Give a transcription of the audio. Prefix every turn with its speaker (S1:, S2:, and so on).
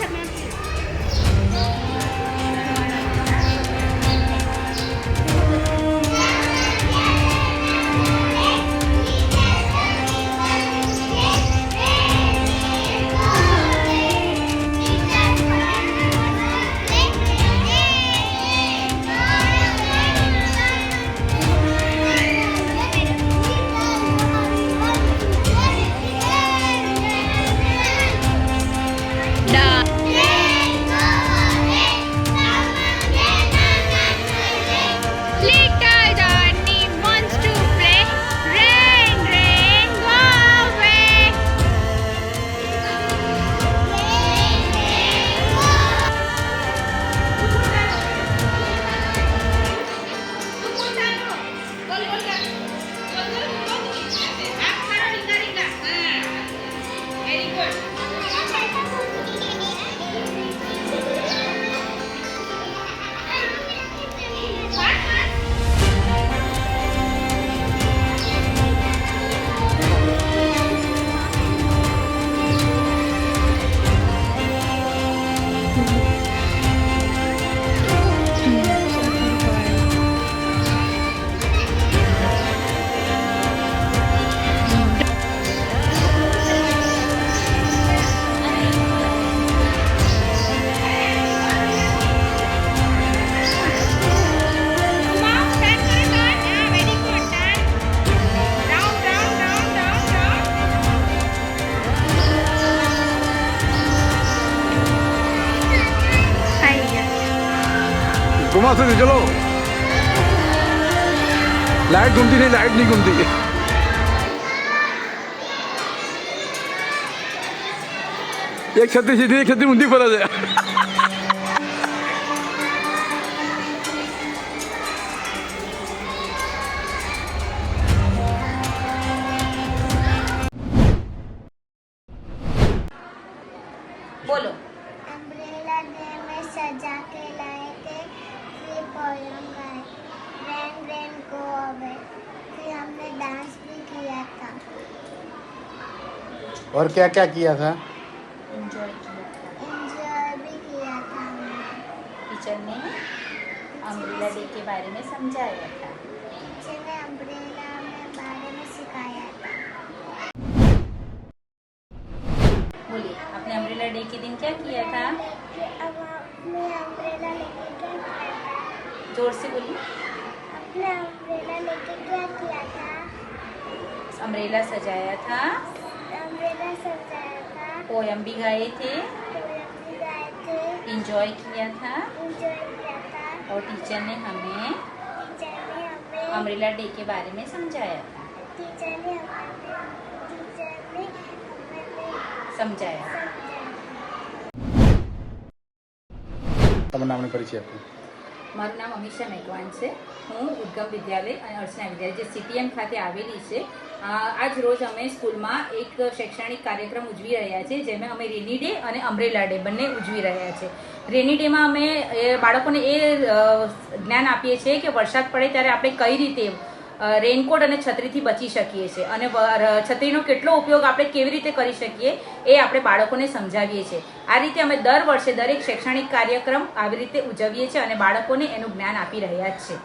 S1: Okay, man.
S2: घुमा सकते चलो लाइट घूमती नहीं लाइट नहीं घूमती। एक छत्ती सीधी एक छत्ती मुंदी परत आहे
S3: बोलो।
S4: अम्ब्रेला डे में सजा के लाए। पोयम गाए रैन रैन गो अवे फिर हमने डांस भी किया था
S2: और क्या क्या किया था?
S3: एंजॉय किया। था
S4: एंजॉय भी किया था हमने।
S3: टीचर ने अम्ब्रेला डे के बारे में समझाया था।
S4: टीचर ने अम्ब्रेला में बारे में सिखाया था।
S3: बोलिए आपने अम्ब्रेला डे के दिन क्या किया था?
S4: अपने अम्ब्रेला लेके क्या किया था?
S3: ज़ोर से बोलिए।
S4: अपना अम्ब्रेला लेके क्या किया था?
S3: अम्ब्रेला सजाया था।
S4: अम्ब्रेला सजाया था।
S3: पोयम भी गाए थे। इंजॉय किया था।
S4: इंजॉय किया था।
S3: और टीचर ने हमें
S4: टीचर
S3: अम्ब्रेला डे के बारे में समझाया था।
S4: टीचर ने
S3: समझाया।
S2: तब नाम परिचय आपको।
S3: મારું નામ અમીષા મેઘવાન છે. હું ઉદ્ગમ વિદ્યાલય અને અર્ચના વિદ્યાલય, જે સીટીએમ ખાતે આવેલી છે. આજ રોજ અમે સ્કૂલમાં એક શૈક્ષણિક કાર્યક્રમ ઉજવી રહ્યા છીએ જેમાં અમે રેની ડે અને અમ્બ્રેલા ડે બંને ઉજવી રહ્યા છે રેની ડેમાં અમે બાળકોને એ જ્ઞાન આપીએ છીએ કે વરસાદ પડે ત્યારે આપણે કઈ રીતે રેનકોટ અને છત્રીથી બચી શકીએ છીએ. અને છત્રીનો કેટલો ઉપયોગ આપણે કેવી રીતે કરી શકીએ એ આપણે બાળકોને સમજાવીએ છીએ. આ રીતે અમે દર વર્ષે દરેક શૈક્ષણિક કાર્યક્રમ આવી રીતે ઉજવીએ છીએ અને બાળકોને એનું જ્ઞાન આપી રહ્યા જ છે